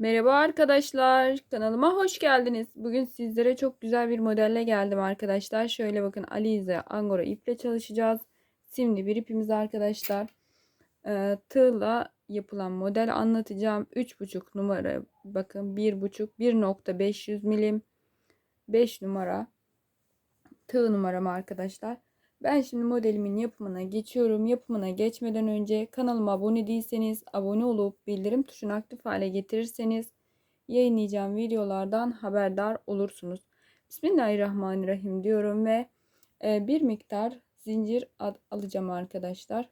Merhaba arkadaşlar, kanalıma hoş geldiniz. Bugün sizlere çok güzel bir modelle geldim arkadaşlar. Şöyle bakın Alize Angora iple çalışacağız. Simli bir ipimiz arkadaşlar. Ee, tığla yapılan model anlatacağım. 3,5 numara bakın 1,5 1.500 milim 5 numara tığ numaram arkadaşlar. Ben şimdi modelimin yapımına geçiyorum. Yapımına geçmeden önce kanalıma abone değilseniz abone olup bildirim tuşunu aktif hale getirirseniz yayınlayacağım videolardan haberdar olursunuz. Bismillahirrahmanirrahim diyorum ve e, bir miktar zincir alacağım arkadaşlar.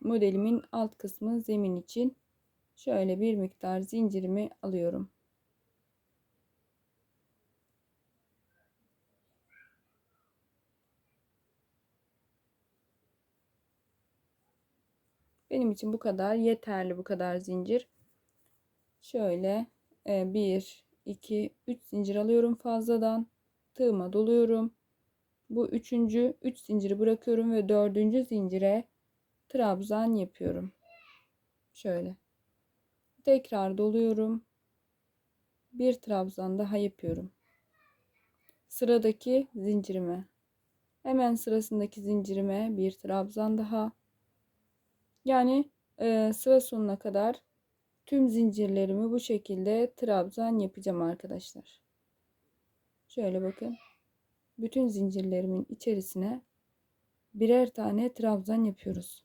Modelimin alt kısmı zemin için şöyle bir miktar zincirimi alıyorum. Benim için bu kadar yeterli bu kadar zincir. Şöyle 1, 2, 3 zincir alıyorum fazladan. Tığıma doluyorum. Bu üçüncü 3 zinciri bırakıyorum ve dördüncü zincire trabzan yapıyorum. Şöyle. Tekrar doluyorum. Bir trabzan daha yapıyorum. Sıradaki zincirime. Hemen sırasındaki zincirime bir trabzan daha. Yani e, sıra sonuna kadar tüm zincirlerimi bu şekilde trabzan yapacağım arkadaşlar. Şöyle bakın. Bütün zincirlerimin içerisine birer tane trabzan yapıyoruz.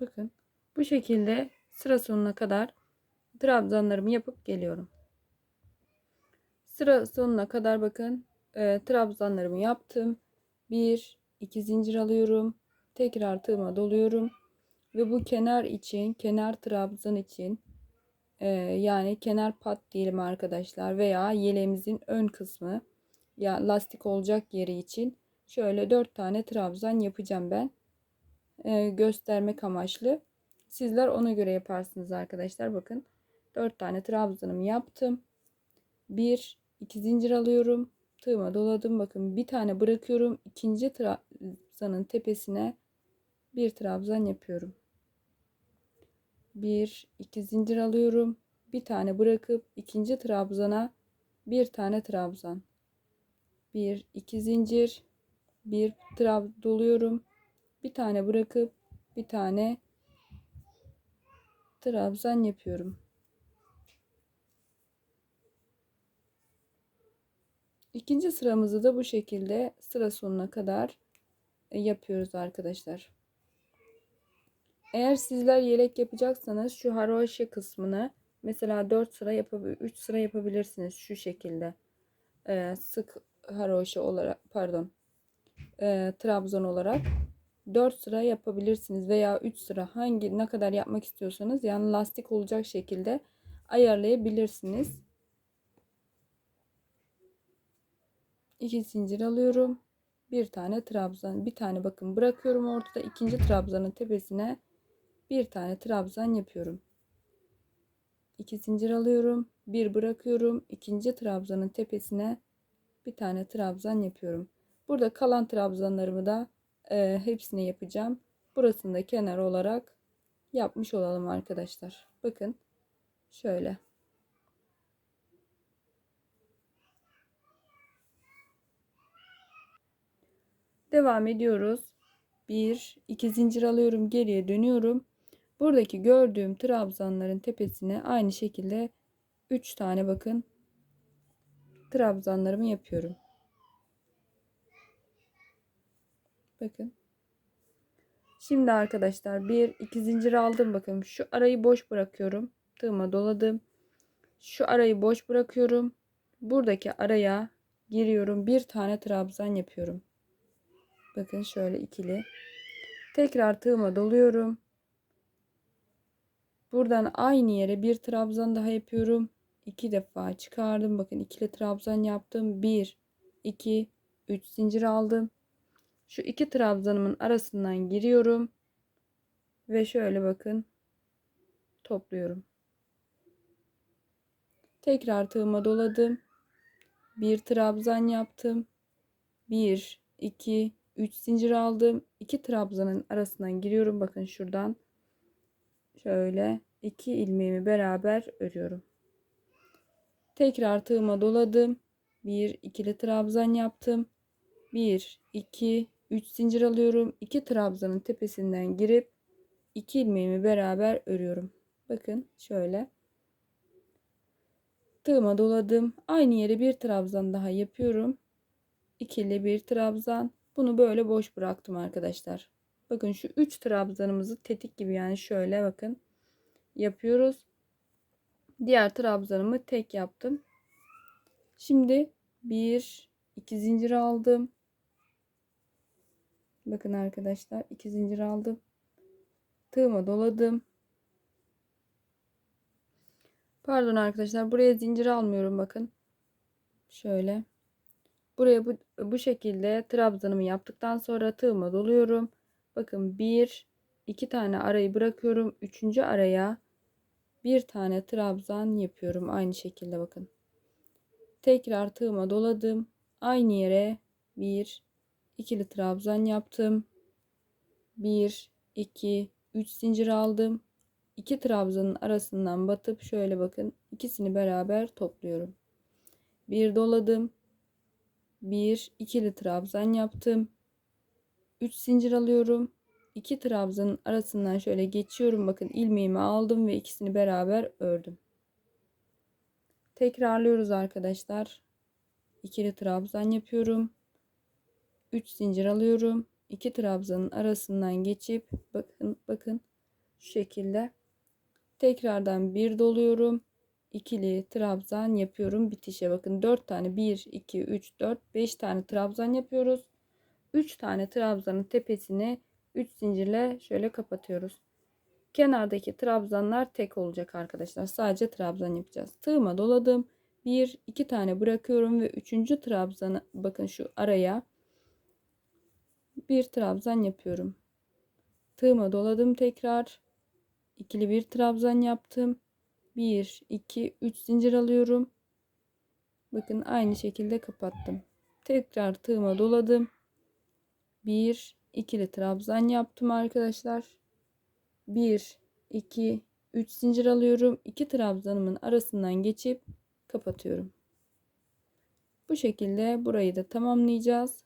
Bakın bu şekilde sıra sonuna kadar trabzanlarımı yapıp geliyorum. Sıra sonuna kadar bakın e, trabzanlarımı yaptım. 1 2 zincir alıyorum. Tekrar tığıma doluyorum. Ve bu kenar için, kenar trabzan için e, yani kenar pat diyelim arkadaşlar veya yeleğimizin ön kısmı ya lastik olacak yeri için şöyle 4 tane trabzan yapacağım ben. E, göstermek amaçlı. Sizler ona göre yaparsınız arkadaşlar. Bakın 4 tane trabzanımı yaptım. 1 2 zincir alıyorum. Tığıma doladım. Bakın bir tane bırakıyorum. ikinci trabzanın tepesine bir trabzan yapıyorum. 1 2 zincir alıyorum. Bir tane bırakıp ikinci trabzana bir tane trabzan. 1 2 zincir bir trab doluyorum bir tane bırakıp bir tane trabzan yapıyorum. İkinci sıramızı da bu şekilde sıra sonuna kadar e, yapıyoruz arkadaşlar. Eğer sizler yelek yapacaksanız şu haroşa kısmını mesela 4 sıra yapabilir 3 sıra yapabilirsiniz şu şekilde. Ee, sık haroşa olarak pardon. E, trabzan olarak 4 sıra yapabilirsiniz veya 3 sıra hangi ne kadar yapmak istiyorsanız yani lastik olacak şekilde ayarlayabilirsiniz. 2 zincir alıyorum. Bir tane trabzan, bir tane bakın bırakıyorum ortada. ikinci trabzanın tepesine bir tane trabzan yapıyorum. 2 zincir alıyorum. Bir bırakıyorum. ikinci trabzanın tepesine bir tane trabzan yapıyorum. Burada kalan trabzanlarımı da e, hepsini yapacağım. Burasını da kenar olarak yapmış olalım arkadaşlar. Bakın şöyle. Devam ediyoruz. 1 2 zincir alıyorum, geriye dönüyorum. Buradaki gördüğüm trabzanların tepesine aynı şekilde 3 tane bakın trabzanlarımı yapıyorum. Bakın. Şimdi arkadaşlar bir iki zincir aldım. Bakın şu arayı boş bırakıyorum. Tığıma doladım. Şu arayı boş bırakıyorum. Buradaki araya giriyorum. Bir tane trabzan yapıyorum. Bakın şöyle ikili. Tekrar tığıma doluyorum. Buradan aynı yere bir trabzan daha yapıyorum. İki defa çıkardım. Bakın ikili trabzan yaptım. Bir iki üç zincir aldım şu iki trabzanımın arasından giriyorum ve şöyle bakın topluyorum. Tekrar tığıma doladım. Bir trabzan yaptım. 1 2 3 zincir aldım. 2 trabzanın arasından giriyorum. Bakın şuradan şöyle iki ilmeğimi beraber örüyorum. Tekrar tığıma doladım. Bir ikili trabzan yaptım. 1 2 3 zincir alıyorum. 2 trabzanın tepesinden girip 2 ilmeğimi beraber örüyorum. Bakın şöyle. Tığıma doladım. Aynı yere bir trabzan daha yapıyorum. İkili bir trabzan. Bunu böyle boş bıraktım arkadaşlar. Bakın şu 3 trabzanımızı tetik gibi yani şöyle bakın yapıyoruz. Diğer trabzanımı tek yaptım. Şimdi 1 2 zincir aldım. Bakın arkadaşlar iki zincir aldım. Tığıma doladım. Pardon arkadaşlar buraya zincir almıyorum bakın. Şöyle. Buraya bu, bu şekilde trabzanımı yaptıktan sonra tığıma doluyorum. Bakın bir iki tane arayı bırakıyorum. Üçüncü araya bir tane trabzan yapıyorum. Aynı şekilde bakın. Tekrar tığıma doladım. Aynı yere bir ikili trabzan yaptım. 1 2 3 zincir aldım. 2 trabzanın arasından batıp şöyle bakın ikisini beraber topluyorum. Bir doladım. 1 ikili trabzan yaptım. 3 zincir alıyorum. 2 trabzanın arasından şöyle geçiyorum. Bakın ilmeğimi aldım ve ikisini beraber ördüm. Tekrarlıyoruz arkadaşlar. İkili trabzan yapıyorum. 3 zincir alıyorum. 2 trabzanın arasından geçip bakın bakın şu şekilde tekrardan bir doluyorum. ikili trabzan yapıyorum bitişe bakın 4 tane 1 2 3 4 5 tane trabzan yapıyoruz. 3 tane trabzanın tepesini 3 zincirle şöyle kapatıyoruz. Kenardaki trabzanlar tek olacak arkadaşlar. Sadece trabzan yapacağız. Tığıma doladım. 1 2 tane bırakıyorum ve 3. trabzanı bakın şu araya bir trabzan yapıyorum. Tığıma doladım tekrar. ikili bir trabzan yaptım. 1 2 3 zincir alıyorum. Bakın aynı şekilde kapattım. Tekrar tığıma doladım. 1 ikili trabzan yaptım arkadaşlar. 1 2 3 zincir alıyorum. 2 trabzanımın arasından geçip kapatıyorum. Bu şekilde burayı da tamamlayacağız.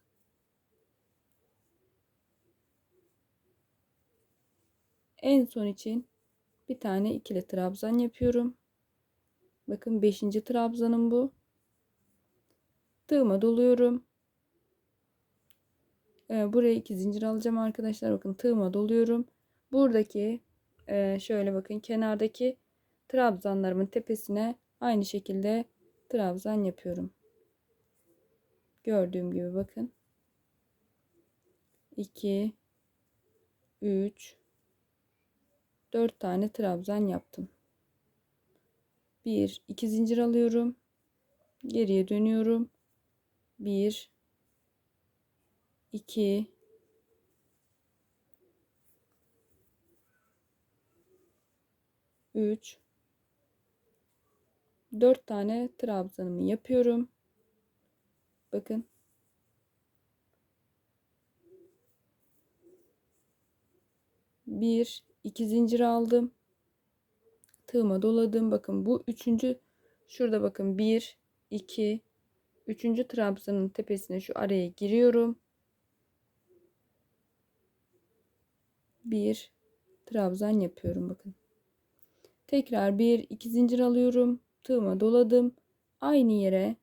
En son için bir tane ikili trabzan yapıyorum. Bakın 5. trabzanım bu. Tığıma doluyorum. Ee, buraya iki zincir alacağım arkadaşlar. Bakın tığıma doluyorum. Buradaki e, şöyle bakın kenardaki trabzanlarımın tepesine aynı şekilde trabzan yapıyorum. Gördüğüm gibi bakın. 2 3 4 tane trabzan yaptım. 1 2 zincir alıyorum. Geriye dönüyorum. 1 2 3 4 tane trabzanımı yapıyorum. Bakın. Bir, 2 zincir aldım. Tığıma doladım. Bakın bu üçüncü şurada bakın 1 2 üçüncü trabzanın tepesine şu araya giriyorum. Bir trabzan yapıyorum bakın. Tekrar bir iki zincir alıyorum. Tığıma doladım. Aynı yere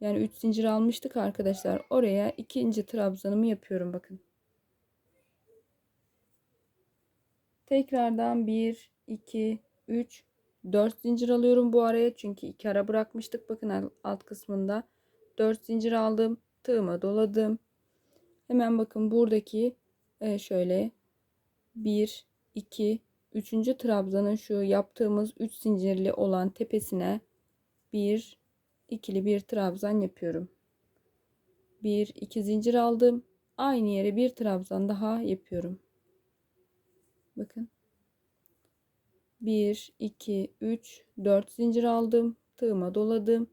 yani 3 zincir almıştık arkadaşlar. Oraya ikinci trabzanımı yapıyorum bakın. Tekrardan 1, 2, 3, 4 zincir alıyorum bu araya. Çünkü iki ara bırakmıştık. Bakın alt kısmında 4 zincir aldım. Tığıma doladım. Hemen bakın buradaki e, şöyle 1, 2, 3. trabzanın şu yaptığımız 3 zincirli olan tepesine bir ikili bir trabzan yapıyorum. Bir iki zincir aldım. Aynı yere bir trabzan daha yapıyorum. Bakın. 1 2 3 4 zincir aldım. Tığıma doladım.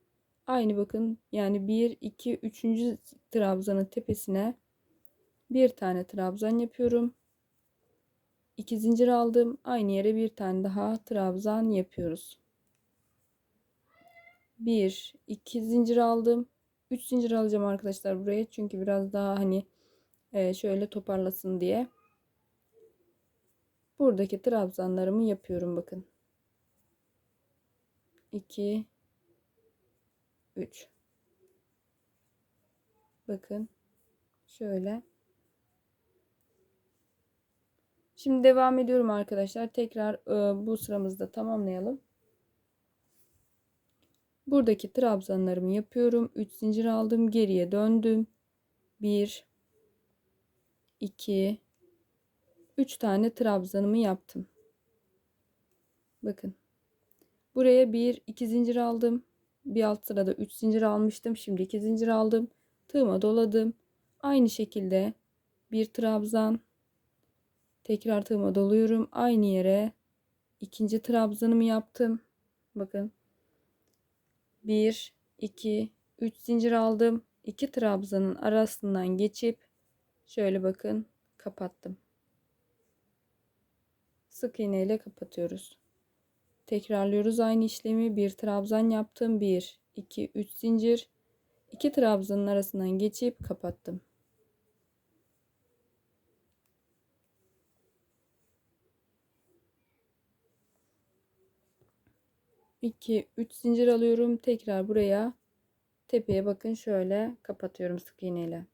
Aynı bakın yani 1 2 3. trabzanın tepesine bir tane trabzan yapıyorum. 2 zincir aldım. Aynı yere bir tane daha trabzan yapıyoruz. 1 2 zincir aldım. 3 zincir alacağım arkadaşlar buraya. Çünkü biraz daha hani e, şöyle toparlasın diye. Buradaki trabzanlarımı yapıyorum bakın. 2 3 Bakın. Şöyle. Şimdi devam ediyorum arkadaşlar. Tekrar e, bu sıramızda tamamlayalım. Buradaki trabzanlarımı yapıyorum. 3 zincir aldım. Geriye döndüm. 1 2 3 tane trabzanımı yaptım. Bakın. Buraya 1 2 zincir aldım. Bir alt sırada 3 zincir almıştım. Şimdi 2 zincir aldım. Tığıma doladım. Aynı şekilde bir trabzan tekrar tığıma doluyorum. Aynı yere ikinci trabzanımı yaptım. Bakın. 1 2 3 zincir aldım. 2 trabzanın arasından geçip şöyle bakın kapattım. Sık iğne ile kapatıyoruz. Tekrarlıyoruz aynı işlemi. Bir trabzan yaptım. 1 2 3 zincir. 2 trabzanın arasından geçip kapattım. 2 3 zincir alıyorum. Tekrar buraya tepeye bakın şöyle kapatıyorum sık iğneyle.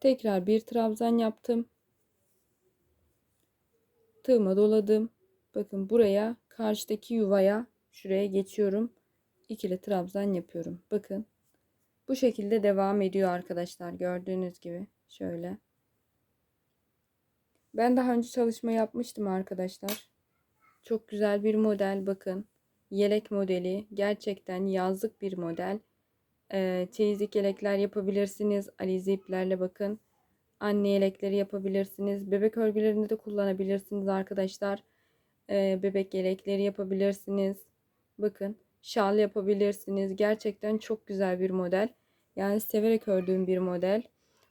Tekrar bir trabzan yaptım. Tığıma doladım. Bakın buraya karşıdaki yuvaya şuraya geçiyorum. İkili trabzan yapıyorum. Bakın. Bu şekilde devam ediyor arkadaşlar. Gördüğünüz gibi. Şöyle. Ben daha önce çalışma yapmıştım arkadaşlar. Çok güzel bir model bakın yelek modeli. Gerçekten yazlık bir model. Ee, çeyizlik yelekler yapabilirsiniz. Alize iplerle bakın. Anne yelekleri yapabilirsiniz. Bebek örgülerinde de kullanabilirsiniz arkadaşlar. Ee, bebek yelekleri yapabilirsiniz. Bakın şal yapabilirsiniz. Gerçekten çok güzel bir model. Yani severek ördüğüm bir model.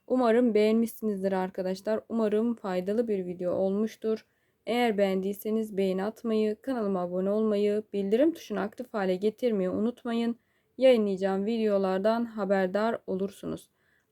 Umarım beğenmişsinizdir arkadaşlar. Umarım faydalı bir video olmuştur. Eğer beğendiyseniz beğeni atmayı, kanalıma abone olmayı, bildirim tuşunu aktif hale getirmeyi unutmayın. Yayınlayacağım videolardan haberdar olursunuz.